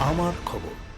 আমার খবর।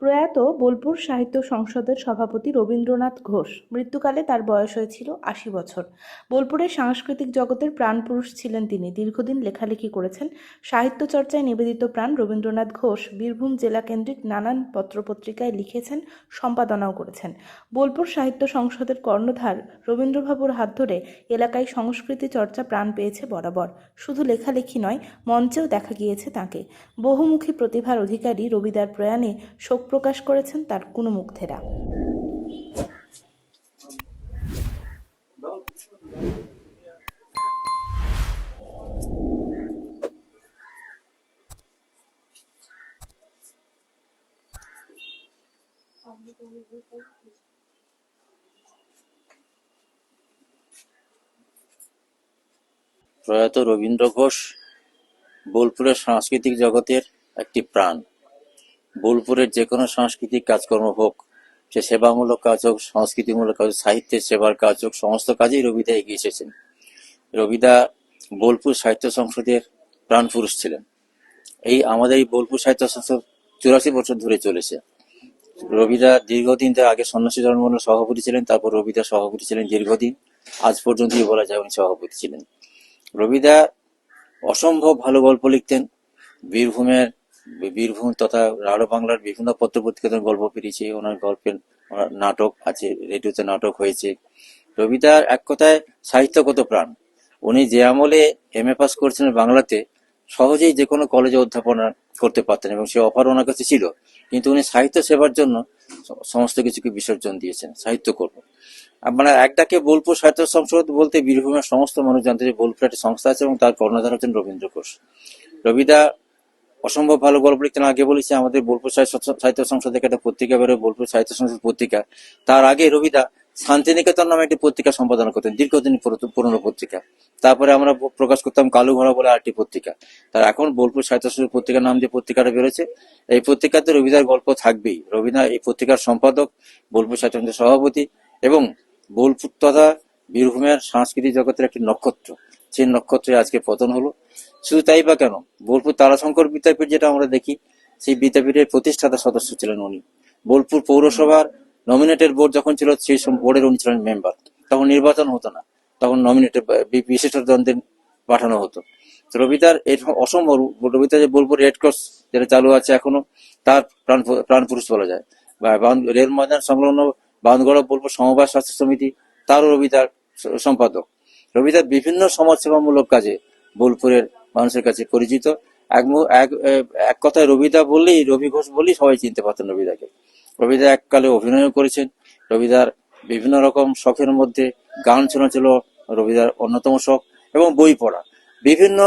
প্রয়াত বোলপুর সাহিত্য সংসদের সভাপতি রবীন্দ্রনাথ ঘোষ। মৃত্যুকালে তার বয়স হয়েছিল আশি বছর। বোলপুরের সাংস্কৃতিক জগতের প্রাণপুরুষ ছিলেন তিনি। দীর্ঘদিন লেখালেখি করেছেন। সাহিত্য চর্চায় নিবেদিত প্রাণ রবীন্দ্রনাথ ঘোষ বীরভূম জেলা কেন্দ্রিক নানান পত্রপত্রিকায় লিখেছেন, সম্পাদনাও করেছেন। বোলপুর সাহিত্য সংসদের কর্ণধার রবীন্দ্রবাবুর হাত ধরে এলাকায় সংস্কৃতি চর্চা প্রাণ পেয়েছে বরাবর। শুধু লেখালেখি নয়, মঞ্চেও দেখা গিয়েছে তাকে। বহুমুখী প্রতিভার অধিকারী রবিদার প্রয়াণে শোক প্রকাশ করেছেন তার কোনো মুগ্ধেরা প্রয়াত রবীন্দ্র ঘোষ বোলপুরের সাংস্কৃতিক জগতের একটি প্রাণ। বোলপুরের যে কোনো সাংস্কৃতিক কাজকর্ম হোক, সে সেবামূলক কাজ হোক, সংস্কৃতিমূলক কাজ সাহিত্যের সেবার কাজ হোক, সমস্ত কাজেই রবিদা এগিয়ে এসেছেন। রবিদা বোলপুর সাহিত্য সংসদের প্রাণ পুরুষ ছিলেন। এই আমাদের এই বোলপুর সাহিত্য সংসদ চুরাশি বছর ধরে চলেছে। রবিদা দীর্ঘদিন ধরে আগে সন্ন্যাসী জন্মগ্রহণ সভাপতি ছিলেন, তারপর রবিদা সভাপতি ছিলেন দীর্ঘদিন। আজ পর্যন্তই বলা যায় উনি সভাপতি ছিলেন। রবিদা অসম্ভব ভালো গল্প লিখতেন। বীরভূমের বীরভূম তথা রাঢ় বাংলার বিভিন্ন পত্র পত্রপত্রিকাতে গল্প পেরিয়েছে ওনার গল্পের ওনার নাটক আছে, রেডিওতে নাটক হয়েছে। রবিদার এক কথায় সাহিত্যগত প্রাণ। উনি যে আমলে এম এ পাস করছিলেন বাংলাতে, সহজেই যে কোনো কলেজে অধ্যাপনা করতে পারতেন এবং সে অফার ওনার কাছে ছিল। কিন্তু উনি সাহিত্য সেবার জন্য সমস্ত কিছুকে বিসর্জন দিয়েছেন, সাহিত্য করব। মানে এক ডাকে বোলপুর সাহিত্য সংসদ বলতে বীরভূমের সমস্ত মানুষ জানতে যে বোলপুর একটি সংস্থা আছে এবং তার কর্ণধার হচ্ছেন রবীন্দ্র ঘোষ। রবিদা অসম্ভব ভালো গল্প লিখতেন আগে বলেছি, আমাদের বোলপুর সাহিত্য- সংসদ একটা পত্রিকা বেরোয়, বোলপুর সাহিত্য সংসদ পত্রিকা। তার আগে রবিদা শান্তিনিকেতন নামে একটি পত্রিকা সম্পাদনা করতেন, দীর্ঘদিন পুরো- পুরনো পত্রিকা। তারপরে আমরা প্রকাশ করতাম কালু ঘোড়া বলে আরেকটি পত্রিকা। তার এখন বোলপুর সাহিত্য সংসদ পত্রিকার নাম দিয়ে পত্রিকাটা বেরোচ্ছে। এই পত্রিকাতে রবিদার গল্প থাকবেই। রবিদা এই পত্রিকার সম্পাদক, বোলপুর সাহিত্য সভাপতি এবং বোলপুর তথা বীরভূমের সাংস্কৃতিক জগতের একটি নক্ষত্র। সেই নক্ষত্রে আজকে পতন হলো। শুধু তাই বা কেন? বোলপুর তারাশঙ্কর বিদ্যাপীঠ যেটা আমরা দেখি, সেই বিদ্যাপীঠের প্রতিষ্ঠাতা সদস্য ছিলেন উনি। বোলপুর পৌরসভার নমিনেটেড বোর্ড যখন ছিল, সেই বোর্ডের উনি ছিলেন মেম্বার তখন নির্বাচন হতো না। তখন নমিনেটেড বিশিষ্ট জনদের পাঠানো হতো। রবিদার এর অসম্ভব রবিদার যে বোলপুর রেড ক্রস যেটা চালু আছে এখনও, তার প্রাণ প্রাণ পুরুষ বলা যায়। বা রেল ময়দান সংলগ্ন বাউনগড় বোলপুর সমবায় স্বাস্থ্য সমিতি, তারও রবিদার সম্পাদক। রবিদার বিভিন্ন সমাজসেবামূলক কাজে বোলপুরের মানুষের কাছে পরিচিত। এক এক কথায় রবিদা বললেই, রবি ঘোষ বলেই সবাই চিনতে পারতেন রবিদাকে। রবিদা এককালে অভিনয় করেছেন। রবিদার বিভিন্ন রকম শখের মধ্যে গান শোনা ছিল রবিদার অন্যতম শখ এবং বই পড়া। বিভিন্ন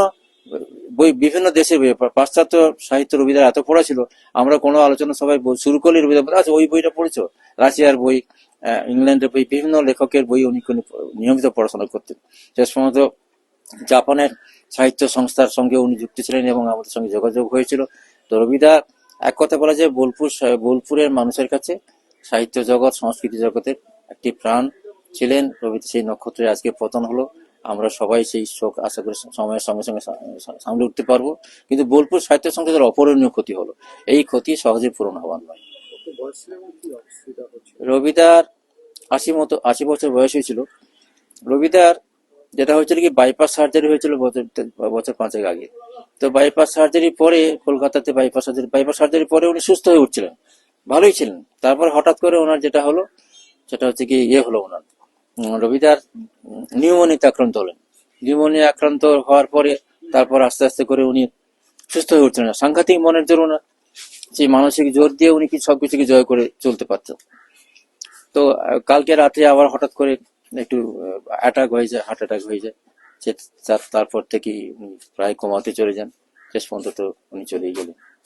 বিভিন্ন দেশের বই পাশ্চাত্য সাহিত্য রবিদার এত পড়া ছিল আমরা কোনো আলোচনা সবাই শুরু করলে রবিদা বলে, আচ্ছা ওই বইটা পড়েছো? রাশিয়ার বই ইংল্যান্ডের বই বিভিন্ন লেখকের বই উনি নিয়মিত পড়াশোনা করতেন। শেষ পর্যন্ত জাপানের সাহিত্য সংস্থার সঙ্গে উনি যুক্ত ছিলেন এবং আমাদের সঙ্গে যোগাযোগ হয়েছিল। তো রবিদা এক কথা বলা যায় বোলপুর বোলপুরের মানুষের কাছে সাহিত্য জগৎ সংস্কৃতি জগতের একটি প্রাণ ছিলেন। রবিদা সেই নক্ষত্রে আজকে পতন হলো। আমরা সবাই সেই শোক আশা করি সময়ের সঙ্গে সঙ্গে সামলে উঠতে পারব। কিন্তু বোলপুর সাহিত্য সংসদের অপরণীয় ক্ষতি হলো। এই ক্ষতি সহজে পূরণ হওয়ার নয়। রবিদার আশি মতো, আশি বছর বয়স হয়েছিল। রবিদার যেটা হয়েছিল কি বাইপাস সার্জারি হয়েছিল বছর পাঁচেক আগে। তো বাইপাস সার্জারি পরে, কলকাতাতে বাইপাস সার্জারি বাইপাস সার্জারি পরে উনি সুস্থ হয়ে উঠছিলেন। ভালোই ছিলেন। তারপর হঠাৎ করে ওনার যেটা হলো, সেটা হচ্ছে কি ইয়ে হলো ওনার। রবিদার নিউমোনিয়াতে আক্রান্ত হলেন। নিউমোনিয়া আক্রান্ত হওয়ার পরে তারপর আস্তে আস্তে করে উনি সুস্থ হয়ে উঠছিলেন সাংঘাতিক মনের জোর ওনার সেই মানসিক জোর দিয়ে উনি কি সবকিছুকে জয় করে চলতে পারতেন। তো কালকে রাতে আবার হঠাৎ করে একটু অ্যাটাক হয়ে যায় হার্ট অ্যাটাক হয়ে যায়। তার- তারপর থেকে প্রায় কমাতে চলে যান। শেষ পর্যন্ত উনি চলেই গেলেন।